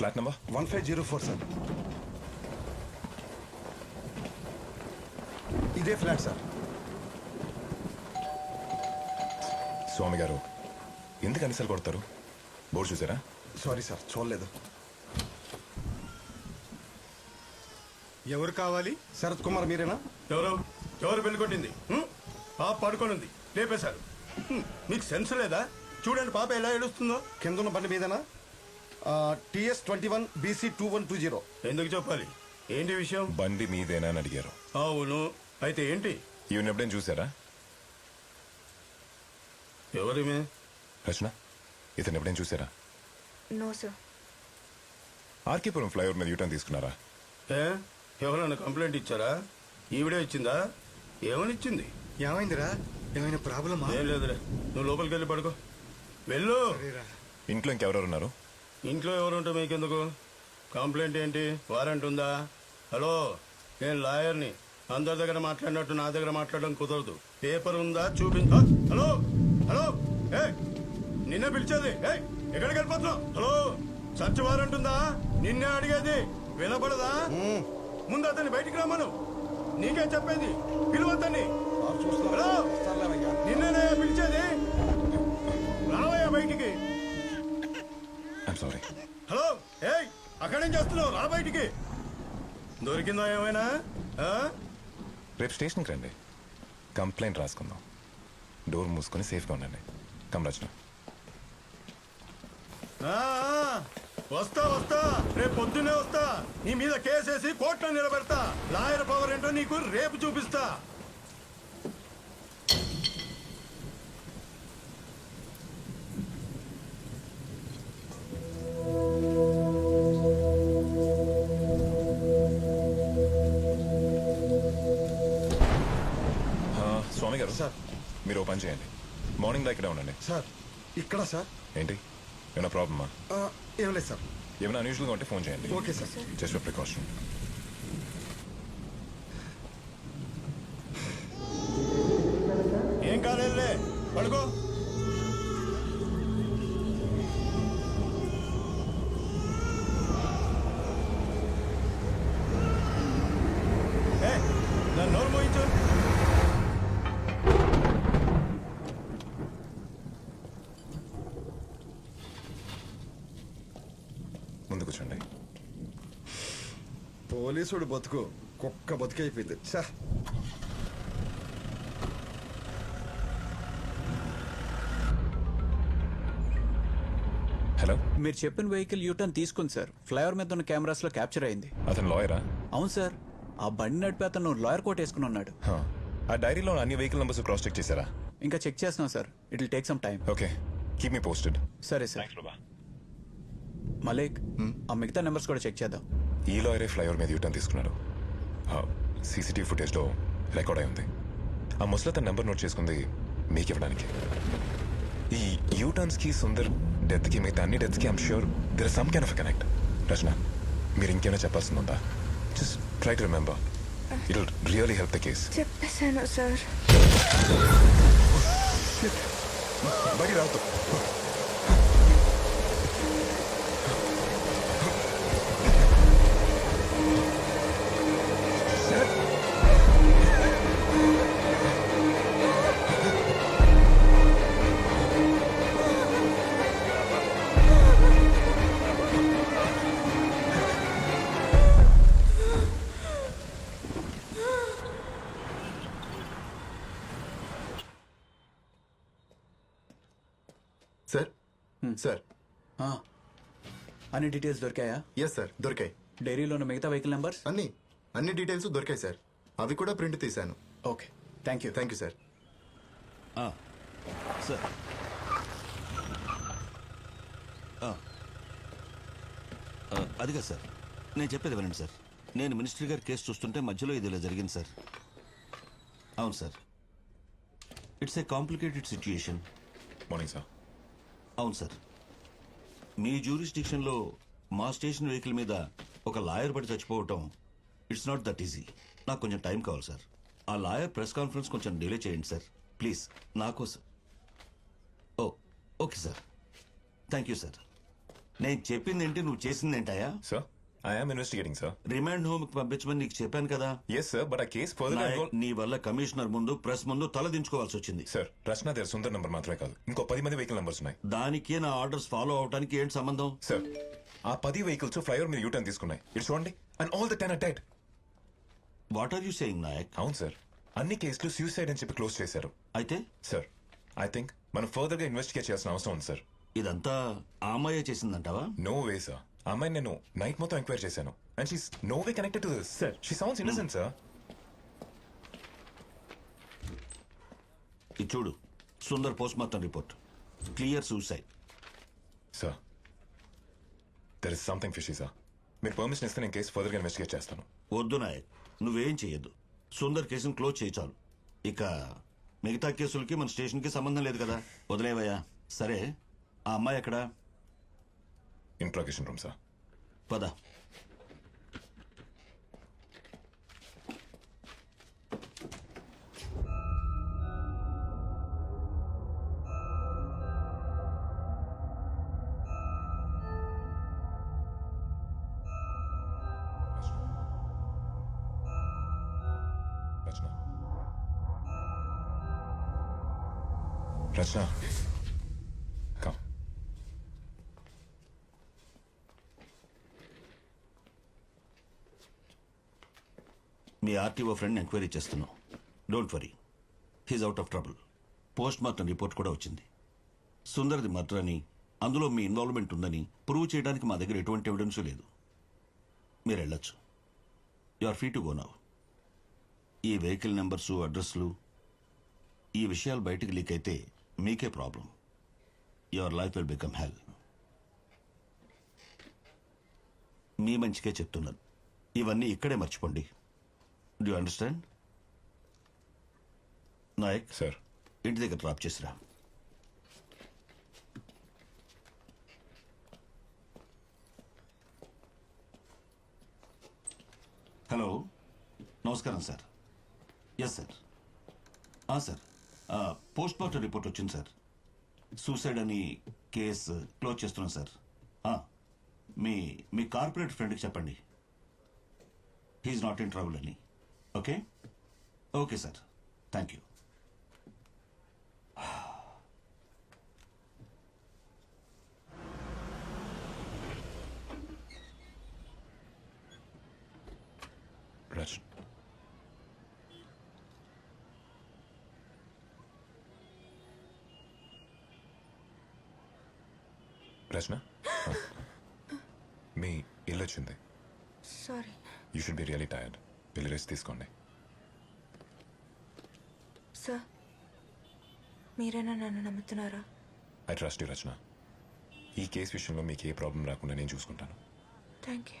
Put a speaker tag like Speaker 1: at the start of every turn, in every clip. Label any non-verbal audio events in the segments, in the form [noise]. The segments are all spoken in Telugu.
Speaker 1: Flat number?
Speaker 2: One five zero four sir. ఇదే ఫ్లాట్ సార్.
Speaker 1: స్వామి గారు ఎందుకు అనిసలు కొడతారు? బోర్డు చూసారా?
Speaker 2: సారీ సార్ చూడలేదు.
Speaker 3: ఎవరు కావాలి?
Speaker 2: శరత్ కుమార్ మీరేనా?
Speaker 3: ఎవరు? ఎవరు పెళ్ళి కొట్టింది? హ్మ్? పాప పడుకొని ఉంది లేపేశారు మీకు సెన్స్ లేదా? చూడండి పాప ఎలా ఏడుస్తుందో.
Speaker 2: కింద ఉన్న బండి మీదేనా? TS twenty one BC two one two zero.
Speaker 3: ఎందుకు చెప్పాలి? ఏంటి విషయం?
Speaker 1: బండి మీదేనా అని అడిగారు.
Speaker 3: అవును. అయితే ఏంటి?
Speaker 1: ఈవెన్ ఎప్పుడైనా చూసారా
Speaker 3: ఎవరిమే
Speaker 1: రచన ఇతను ఎప్పుడైనా చూసారా
Speaker 4: నో సార్.
Speaker 1: ఆర్కేపురం ఫ్లైఓవర్ మీద యూటర్న్ తీసుకున్నారా?
Speaker 3: ఏ? ఎవరైనా కంప్లైంట్ ఇచ్చారా? ఈవిడే ఇచ్చిందా? ఏమని ఇచ్చింది?
Speaker 5: ఏమైందిరా? ఏమైనా ప్రాబ్లమా?
Speaker 3: ఏం లేదులే. నువ్వు లోపలికి వెళ్ళి పడుకో. వెళ్ళు.
Speaker 1: ఇంట్లో ఇంకెవరెవరు ఉన్నారు?
Speaker 3: ఇంట్లో ఎవరుంటే మీకెందుకు? కంప్లైంట్ ఏంటి? వారెంట్ ఉందా? హలో నేను లాయర్ని. అందరి దగ్గర మాట్లాడినట్టు నా దగ్గర మాట్లాడడం కుదరదు. పేపర్ ఉందా? చూపించ. హలో హలో ఏ నిన్నే పిలిచేది. ఏ ఎక్కడికి వెళ్ళిపోతున్నావు? హలో సర్చ్ వారెంట్ ఉందా? నిన్నే అడిగేది. వినపడదా? ముందు అతన్ని బయటికి రమ్మను. నీకే చెప్పేది. పిలువద్దని చేస్తున్నావు రా బయటికి. దొరికిందా ఏమైనా? ఆ?
Speaker 1: రేపు స్టేషన్కి రండి. కంప్లైంట్ రాసుకుందాం. డోర్ మూసుకొని సేఫ్గా ఉండండి. కమ్ రచన.
Speaker 3: ఆ, ఆ, వస్తా వస్తా. రేపు పొద్దున్నే వస్తా. నీ మీద కేసేసి కోర్టులో నిలబెడతా. లాయర్ పవర్ ఏంటో నీకు రేపు చూపిస్తా.
Speaker 2: సార్
Speaker 1: ఇక్కడ
Speaker 2: సార్.
Speaker 1: ఏంటి? ఏమైనా ప్రాబ్లమా?
Speaker 2: ఏం లేదు సార్.
Speaker 1: ఏమైనా అన్యూజువల్గా ఉంటే ఫోన్ చేయండి.
Speaker 2: Okay sir.
Speaker 1: Just for precaution
Speaker 2: పోలీసుడు బతుకు. కుక్క బతుకైపోయింది. చా
Speaker 1: హలో?
Speaker 6: మీరు చెప్పిన వెహికల్ యూటర్న్ తీసుకుంది సార్. ఫ్లైఓవర్ మీద ఉన్న కెమెరాస్లో క్యాప్చర్ అయింది.
Speaker 1: అతను లాయరా?
Speaker 6: అవును సార్. ఆ బండి నడిపి అతను లాయర్ కోట్ వేసుకుని ఉన్నాడు.
Speaker 1: ఆ డైరీలో అన్ని వెహికల్ నెంబర్స్ క్రాస్ చెక్ చేశారా?
Speaker 6: ఇంకా చెక్ చేస్తున్నాం sir. It will take some time
Speaker 1: okay. Keep me posted.
Speaker 6: సరే సార్. మలేక్ ఆ మిగతా నెంబర్స్ కూడా చెక్ చేద్దాం.
Speaker 1: ఈ లాయరే ఫ్లైఓవర్ మీద యూటర్న్ తీసుకున్నాడు. సీసీటీవీ ఫుటేజ్లో రికార్డ్ అయి ఉంది. ఆ ముసలి తన నెంబర్ నోట్ చేసుకుంది మీకు ఇవ్వడానికి. ఈ యూటర్న్స్కి సుందర్ డెత్కి మిగతా అన్ని డెత్స్కి I'm sure there some kind of connect. Rachana మీరు ఇంకేమైనా చెప్పాల్సింది ఉందా? Just try to remember. It will really help the case
Speaker 4: చెప్పేశాను సార్.
Speaker 1: బయట రావద్దు.
Speaker 7: సార్.
Speaker 6: ఆ. అన్ని డీటెయిల్స్ దొరికాయా?
Speaker 7: ఎస్ సార్ దొరికాయి.
Speaker 6: డైరీలో ఉన్న మిగతా వెహికల్ నెంబర్స్
Speaker 7: అన్ని. అన్ని డీటెయిల్స్ దొరికాయి సార్ అవి కూడా ప్రింట్ తీశాను.
Speaker 6: Okay thank you
Speaker 7: thank you sir
Speaker 8: sir అదిగా సార్ నేను చెప్పేది వినండి సార్ నేను మినిస్టర్ గారి కేసు చూస్తుంటే మధ్యలో ఇది ఇలా జరిగింది సార్ అవును sir it's a complicated situation
Speaker 1: morning sir
Speaker 8: అవును సార్ మీ జ్యూరిస్డిక్షన్లో మా స్టేషన్ వెహికల్ మీద ఒక లాయర్ పడి చచ్చిపోవటం ఇట్స్ నాట్ దట్ ఈజీ నాకు కొంచెం టైం కావాలి సార్ ఆ లాయర్ ప్రెస్ కాన్ఫరెన్స్ కొంచెం డిలే చేయండి సార్ ప్లీజ్ నా కోసం. ఓ okay sir thank you sir నేను చెప్పింది ఏంటి నువ్వు చేసింది ఏంటయ్యా
Speaker 1: sir I'm investigating sir
Speaker 8: remand హోమ్కి పంపించమని నీకు చెప్పాను కదా.
Speaker 1: ఎస్ సార్ బట్ ఆ కేస్
Speaker 8: నాయక్,
Speaker 1: ఫర్దర్
Speaker 8: నీ వల్ల కమిషనర్ ముందు ప్రెస్ ముందు తల దించుకోవాల్సి వచ్చింది.
Speaker 1: సార్ రచన దగ్గర సుందర్ నంబర్ మాత్రమే కాదు. ఇంకో పది మంది వెహికల్ నంబర్స్ ఉన్నాయి.
Speaker 8: దానికి నా ఆర్డర్స్ ఫాలో అవడానికి ఏంటి సంబంధం?
Speaker 1: సార్ ఆ పది వెహికల్స్ ఫ్లైఓవర్ మీద యూటర్న్ తీసుకున్నాయి. ఇటు చూడండి and all the ten dead
Speaker 8: what are you saying Nayak?
Speaker 1: అవును సార్ అన్ని కేసులు సూసైడ్ అని చెప్పి క్లోజ్ చేశారు.
Speaker 8: అయితే?
Speaker 1: సార్ ఐ థింక్ మనం ఫర్దర్గా ఇన్వెస్టిగేట్ చేయాల్సిన అవసరం ఉంది సార్
Speaker 8: ఇదంతా ఆ అమ్మాయే చేసిందంటావా?
Speaker 1: నో వే సార్ ఆ అమ్మాయిని నేను నైట్ మొత్తం ఎంక్వైరీ చేశాను. And she's no way connected to this sir she sounds innocent sir
Speaker 8: ఇది చూడు. Sundar post mortem report clear suicide
Speaker 1: sir there is something fishy sir మీరు పర్మిషన్ ఇస్తే నేను కేసు ఫర్దర్గా ఇన్వెస్టిగేట్ చేస్తాను.
Speaker 8: వద్దు నాయక్. నువ్వేం చేయొద్దు. సుందర్ కేసును క్లోజ్ చేయి చాలు. ఇక మిగతా కేసులకి మన స్టేషన్కి సంబంధం లేదు కదా. వదిలేవయ్యా. సరే ఆ అమ్మాయి ఎక్కడ?
Speaker 1: ఇంట్రాగేషన్ రూమ్ సార్
Speaker 8: పద
Speaker 1: Rachana Rachana
Speaker 8: RTO friend enquiry చేస్తున్నాం don't worry he's out of trouble post mortem report కూడా వచ్చింది. సుందర్ది మర్డర్ అని అందులో మీ ఇన్వాల్వ్మెంట్ ఉందని ప్రూవ్ చేయడానికి మా దగ్గర ఎటువంటి ఎవిడెన్స్ లేదు. మీరు వెళ్ళొచ్చు. You are free to go now ఈ వెహికల్ నెంబర్సు అడ్రస్లు ఈ విషయాలు బయటికి లీక్ అయితే మీకే problem your life will become hell మీ మంచికే చెప్తున్నాను. ఇవన్నీ ఇక్కడే మర్చిపోండి. డూ అండర్స్టాండ్ నాయక్
Speaker 1: సార్
Speaker 8: ఇంటి దగ్గర డ్రాప్ చేసిరా. హలో నమస్కారం sir yes sir sir post mortem report వచ్చింది సార్ సూసైడ్ అని కేసు క్లోజ్ చేస్తున్నాం సార్ మీ మీ కార్పొరేట్ ఫ్రెండ్కి చెప్పండి. హీఈస్ నాట్ ఇన్ ట్రబుల్ అని. Okay? Okay sir. Thank you.
Speaker 1: Rachana Rachana? [gasps] మీ ఇల్లు వచ్చింది.
Speaker 4: Sorry
Speaker 1: you should be really tired వెళ్ళి రెస్ట్ తీసుకోండి.
Speaker 4: సార్ మీరైనా నన్ను నమ్ముతున్నారా?
Speaker 1: I trust you Rachana. ఈ కేసు విషయంలో మీకు ఏ ప్రాబ్లం రాకుండా నేను చూసుకుంటాను.
Speaker 4: థ్యాంక్ యూ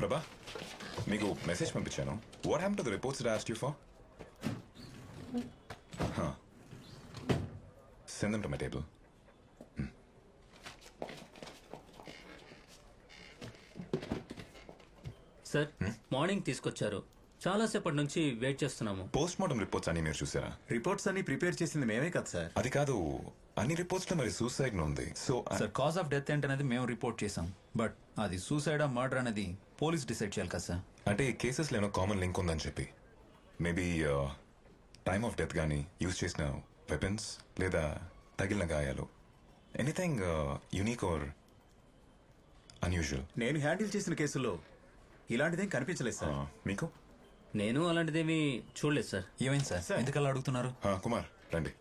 Speaker 1: ప్రభా మీకు మెసేజ్ పంపించాను what ham to the reports asked you for send them to my table
Speaker 9: sir morning తీసుకొచ్చారు. చాలాసేపటి నుంచి వెయిట్ చేస్తున్నాము.
Speaker 1: పోస్ట్ మార్టం రిపోర్ట్స్ అన్ని మీరు చూసారా?
Speaker 6: రిపోర్ట్స్ అన్ని ప్రిపేర్ చేసింది మేమే కదా సార్
Speaker 1: అది కాదు అన్ని రిపోర్ట్స్లో మరి సూసైడ్ ఉంది. So
Speaker 6: sir cause of death ఏంటనేది మేము రిపోర్ట్ చేసాం బట్ అది సూసైడ్ ఆ మర్డర్ అనేది పోలీస్ డిసైడ్ చేయాలి కదా సార్
Speaker 1: అంటే ఈ కేసెస్లో కామన్ లింక్ ఉందని చెప్పి. మేబీ టైమ్ ఆఫ్ డెత్ కానీ యూజ్ చేసిన వెపన్స్ లేదా తగిలిన గాయాలు. ఎనీథింగ్ యునీక్ ఆర్ అన్యూజువల్
Speaker 6: నేను హ్యాండిల్ చేసిన కేసులో ఇలాంటిదేం కనిపించలేదు సార్
Speaker 1: మీకు?
Speaker 9: నేను అలాంటిదేమీ చూడలేదు సార్
Speaker 6: ఏమైంది సార్ ఎందుకలా అడుగుతున్నారు?
Speaker 1: ఆ, కుమార్ రండి.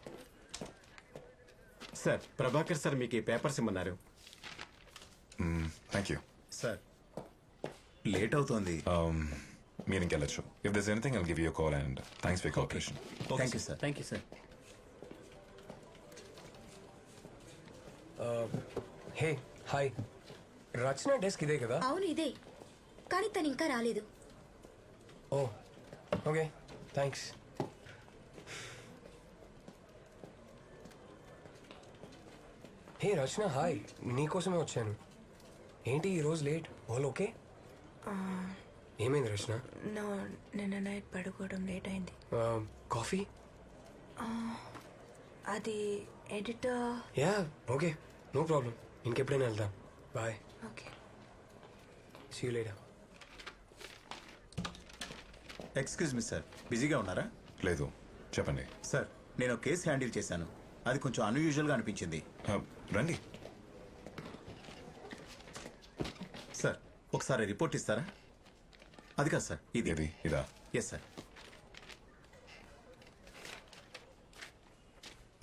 Speaker 2: సార్ ప్రభాకర్ సార్ మీకు ఈ papers ఇమ్మన్నారు.
Speaker 1: Thank you
Speaker 2: sir.
Speaker 6: Late అవుతోంది.
Speaker 1: Um, మీరు ఇంకెళ్ళచ్చు. If there's anything I'll give you call and thanks for cooperation
Speaker 6: thank you sir
Speaker 9: thank you sir
Speaker 10: hey hi Rachana desk ఇదే కదా?
Speaker 11: అవును ఇదే. కానీ తను ఇంకా రాలేదు.
Speaker 10: ఓ okay. Thanks hey Rachana hi. నీకోసమే వచ్చాను. ఏంటి ఈరోజు లేట్? All okay? ఏమైంది రచన?
Speaker 4: నో నిన్న నైట్ పడుకోవడం లేట్ అయింది.
Speaker 10: కాఫీ?
Speaker 4: అది editor
Speaker 10: yeah okay. No problem. ఇంకెప్పుడైనా వెళ్దాం. Bye.
Speaker 4: Okay.
Speaker 10: See later
Speaker 6: excuse me sir బిజీగా ఉన్నారా?
Speaker 1: లేదు. చెప్పండి.
Speaker 6: సార్ నేను ఒక కేసు హ్యాండిల్ చేశాను. అది కొంచెం అన్యూజువల్గా అనిపించింది.
Speaker 1: రండి.
Speaker 6: సార్ ఒకసారి రిపోర్ట్ ఇస్తారా? అది కాదు సార్ ఇది.
Speaker 1: ఇది ఇదా?
Speaker 6: ఎస్ సార్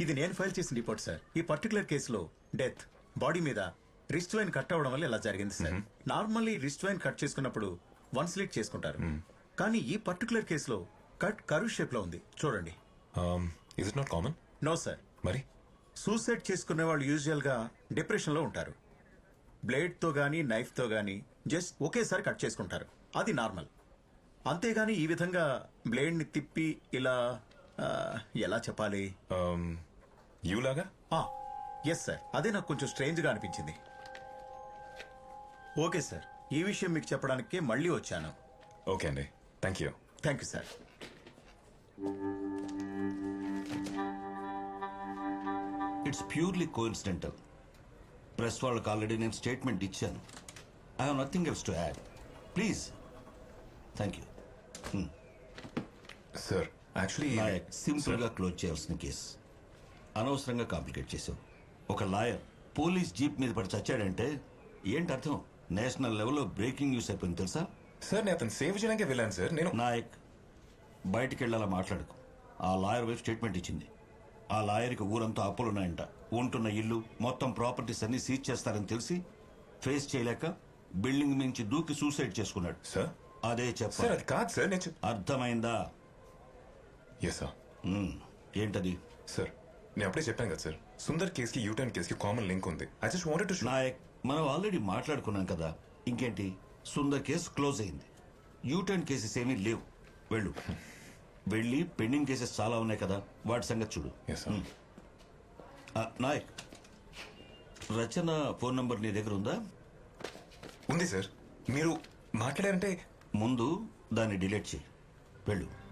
Speaker 6: ఇది నేను ఫైల్ చేసిన రిపోర్ట్ సార్ ఈ పర్టికులర్ కేసులో డెత్ బాడీ మీద రిస్ట్ వైన్ కట్ అవ్వడం వల్ల ఇలా జరిగింది sir normally wrist vein cut చేసుకున్నప్పుడు వన్ స్లిట్ చేసుకుంటారు. కానీ ఈ పర్టికులర్ కేసులో కట్ కరు షేప్లో ఉంది. చూడండి.
Speaker 1: Is it not common
Speaker 6: no sir
Speaker 1: మరి?
Speaker 6: సూసైడ్ చేసుకునే వాళ్ళు యూజువల్గా డిప్రెషన్లో ఉంటారు. బ్లేడ్తో గానీ నైఫ్తో గానీ జస్ట్ ఒకేసారి కట్ చేసుకుంటారు. అది నార్మల్. అంతేగాని ఈ విధంగా బ్లేడ్ని తిప్పి ఇలా ఆ, ఎలా చెప్పాలి? ఎస్ సార్ అదే నాకు కొంచెం స్ట్రేంజ్గా అనిపించింది. ఓకే సార్ ఈ విషయం మీకు చెప్పడానికే మళ్ళీ వచ్చాను.
Speaker 1: ఓకే అండి. Thank you
Speaker 6: thank you sir
Speaker 8: it's purely coincidental press వాళ్ళకి ఆల్రెడీ నేను స్టేట్మెంట్ ఇచ్చాను. I have nothing else to add. Please. Thank you.
Speaker 1: Sir actually
Speaker 8: Nayak సింపుల్గా క్లోజ్ చేయాల్సిన కేసు. అనవసరంగా కాంప్లికేట్ చేసావు. ఒక లాయర్ పోలీస్ జీప్ మీద పడి చచ్చాడంటే ఏంటి అర్థం? నేషనల్ లెవెల్లో బ్రేకింగ్ న్యూస్ అయిపోయింది తెలుసా?
Speaker 1: సార్ నేను అతను సేవ్ చేయడానికి వెళ్ళాను సార్. నేను
Speaker 8: నాయక్ బయటికి వెళ్ళాలా మాట్లాడుకు. ఆ లాయర్ వైపు స్టేట్మెంట్ ఇచ్చింది. ఆ లాయర్కి ఊరంతా అప్పులున్నాయంట. ఉంటున్న ఇల్లు మొత్తం ప్రాపర్టీస్ అన్ని సీజ్ చేస్తారని తెలిసి ఫేస్ చేయలేక బిల్డింగ్ మించి దూకి సూసైడ్ చేసుకున్నాడు.
Speaker 1: సార్?
Speaker 8: అదే
Speaker 1: సార్
Speaker 8: చెప్ప
Speaker 1: అది కాదు సార్ నేను
Speaker 8: అర్థమైందా?
Speaker 1: Yes sir.
Speaker 8: ఏంటది?
Speaker 1: సార్ నేను అప్పుడే చెప్పాను కదా సార్ సుందర్ కేసుకి యూటర్న్ కేసుకి కామన్ లింక్ ఉంది. I just wanted to
Speaker 8: Nayak మనం ఆల్రెడీ మాట్లాడుకున్నాం కదా. ఇంకేంటి? సుందర్ కేసు క్లోజ్ అయింది. యూటర్న్ కేసెస్ ఏమీ లేవు. వెళ్ళు. [laughs] వెళ్ళి పెండింగ్ కేసెస్ చాలా ఉన్నాయి కదా వాటి సంగతి చూడు. ఆ, నాయక్ రచన ఫోన్ నంబర్ నీ దగ్గర ఉందా?
Speaker 1: ఉంది సార్ మీరు మాట్లాడారంటే
Speaker 8: ముందు దాన్ని డిలీట్ చేయి. వెళ్ళు.